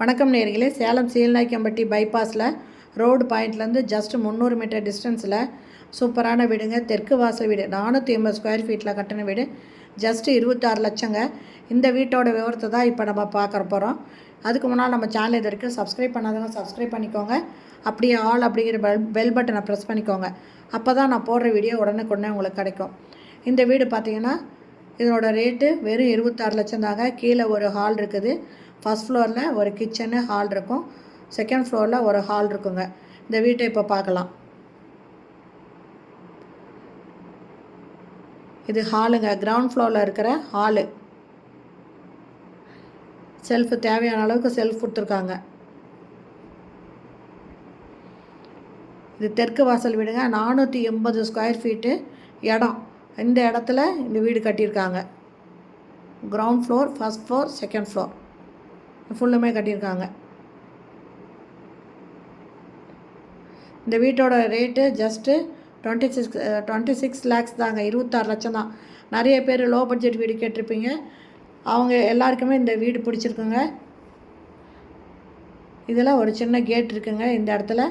வணக்கம் நேர்களே. சேலம் சீல்நாய்க்கம்பட்டி பைபாஸில் ரோடு பாயிண்ட்லேருந்து ஜஸ்ட் முந்நூறு மீட்டர் டிஸ்டன்ஸில் சூப்பரான வீடுங்க. தெற்கு வாசல் வீடு. நானூற்றி ஐம்பது ஸ்கொயர் ஃபீட்டில் கட்டின வீடு. ஜஸ்ட்டு இருபத்தாறு லட்சங்க. இந்த வீட்டோட விவரத்தை தான் இப்போ நம்ம பார்க்குற போகிறோம் அதுக்கு முன்னால் நம்ம சேனல் இது வரைக்கும் சப்ஸ்கிரைப் பண்ணாதவங்க சப்ஸ்கிரைப் பண்ணிக்கோங்க. அப்படியே ஆல் அப்படிங்கிற பெல் பெல் பட்டனை ப்ரெஸ் பண்ணிக்கோங்க. அப்போ தான் நான் போடுற வீடியோ உடனுக்குடனே உங்களுக்கு கிடைக்கும். இந்த வீடு பார்த்தீங்கன்னா இதனோட ரேட்டு வெறும் இருபத்தாறு லட்சம் தாங்க. கீழே ஒரு ஹால் இருக்குது. ஃபஸ்ட் ஃப்ளோரில் ஒரு கிச்சனு ஹால் இருக்கும். செகண்ட் ஃப்ளோரில் ஒரு ஹால் இருக்குங்க. இந்த வீட்டை இப்போ பார்க்கலாம். இது ஹாலுங்க கிரவுண்ட் ஃப்ளோரில் இருக்கிற ஹாலு செல்ஃபு தேவையான அளவுக்கு செல்ஃப் கொடுத்துருக்காங்க. இது தெற்கு வாசல் வீடுங்க. நானூற்றி எண்பது ஸ்கொயர் ஃபீட்டு இடம். இந்த இடத்துல இந்த வீடு கட்டியிருக்காங்க. Ground floor first floor second floor ஃபுல்லுமே கட்டியிருக்காங்க. இந்த வீட்டோட rate just twenty six twenty six lakhs தாங்க இருபத்தாறு லட்சம் தான். நிறைய பேர் லோ பட்ஜெட் வீடு கேட்டிருப்பீங்க. அவங்க எல்லாருக்குமே இந்த வீடு பிடிச்சிருக்குங்க. இதில் ஒரு சின்ன கேட் இருக்குங்க. இந்த இடத்துல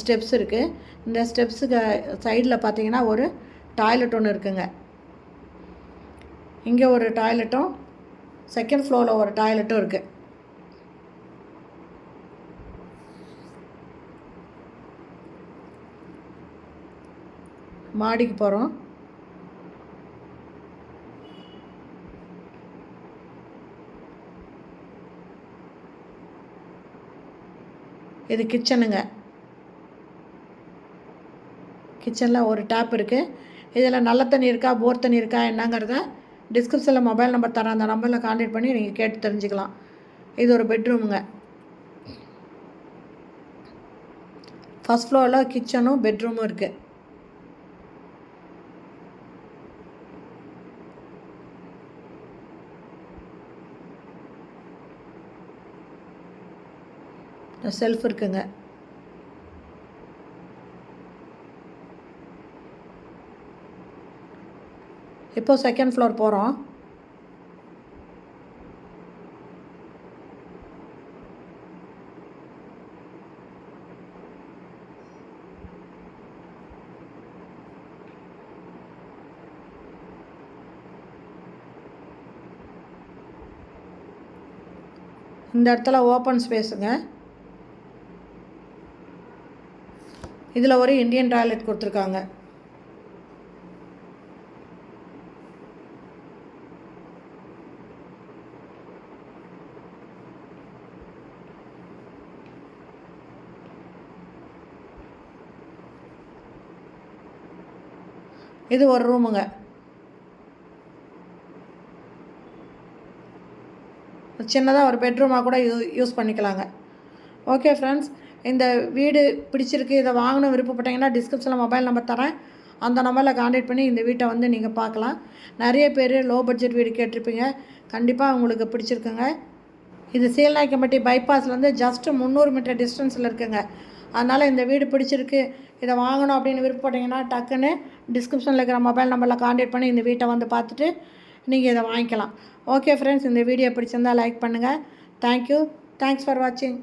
ஸ்டெப்ஸ் இருக்குது இந்த ஸ்டெப்ஸுக்கு சைடில் பார்த்தீங்கன்னா ஒரு டாய்லெட் ஒன்று இருக்குங்க. இங்கே ஒரு டாய்லெட்டும் செகண்ட் ஃப்ளோரில் ஒரு டாய்லெட்டும் இருக்குது மாடிக்கு போகிறோம் இது கிச்சனுங்க கிச்சனில் ஒரு டேப் இருக்குது இதில் நல்ல தண்ணி இருக்கா போர் தண்ணி இருக்கா என்னங்கிறத டிஸ்கிரிப்ஷனில் மொபைல் நம்பர் தரேன் அந்த நம்பரில் கான்டாக்ட் பண்ணி நீங்கள் கேட்டு தெரிஞ்சுக்கலாம். இது ஒரு பெட்ரூமுங்க ஃபஸ்ட் ஃப்ளோரில் கிச்சனும் பெட்ரூமும் இருக்குது செல்ஃப் இருக்குங்க. இப்போது செகண்ட் ஃப்ளோர் போகிறோம் இந்த இடத்துல ஓப்பன் ஸ்பேஸுங்க இதில் ஒரு இந்தியன் டாய்லெட் கொடுத்துருக்காங்க. இது ஒரு ரூமுங்க. சின்னதாக ஒரு பெட்ரூமாக கூட யூ யூஸ் பண்ணிக்கலாங்க. ஓகே ஃப்ரெண்ட்ஸ் இந்த வீடு பிடிச்சிருக்கு இதை வாங்கணும் விருப்பப்பட்டீங்கன்னா டிஸ்கிரிப்ஷனில் மொபைல் நம்பர் தரேன். அந்த நம்பரில் காண்டாக்ட் பண்ணி இந்த வீட்டை வந்து நீங்கள் பார்க்கலாம். நிறைய பேர் லோ பட்ஜெட் வீடு கேட்டிருப்பீங்க. கண்டிப்பாக உங்களுக்கு பிடிச்சிருக்குங்க. இது சீல்நாய்க்கம்பட்டி பைபாஸ்லேருந்து ஜஸ்ட்டு முந்நூறு மீட்டர் டிஸ்டன்ஸில் இருக்குங்க. அதனால் இந்த வீடு பிடிச்சிருக்கு இதை வாங்கணும் அப்படின்னு விருப்பப்பட்டீங்கன்னா டக்குன்னு டிஸ்கிரிப்ஷனில் இருக்கிற மொபைல் நம்பரில் காண்டாக்ட் பண்ணி இந்த வீட்டை வந்து பார்த்துட்டு நீங்கள் இதை வாங்கிக்கலாம். ஓகே ஃப்ரெண்ட்ஸ் இந்த வீடியோ பிடிச்சிருந்தால் லைக் பண்ணுங்கள் தேங்க்யூ தேங்க்ஸ் ஃபார் வாட்சிங்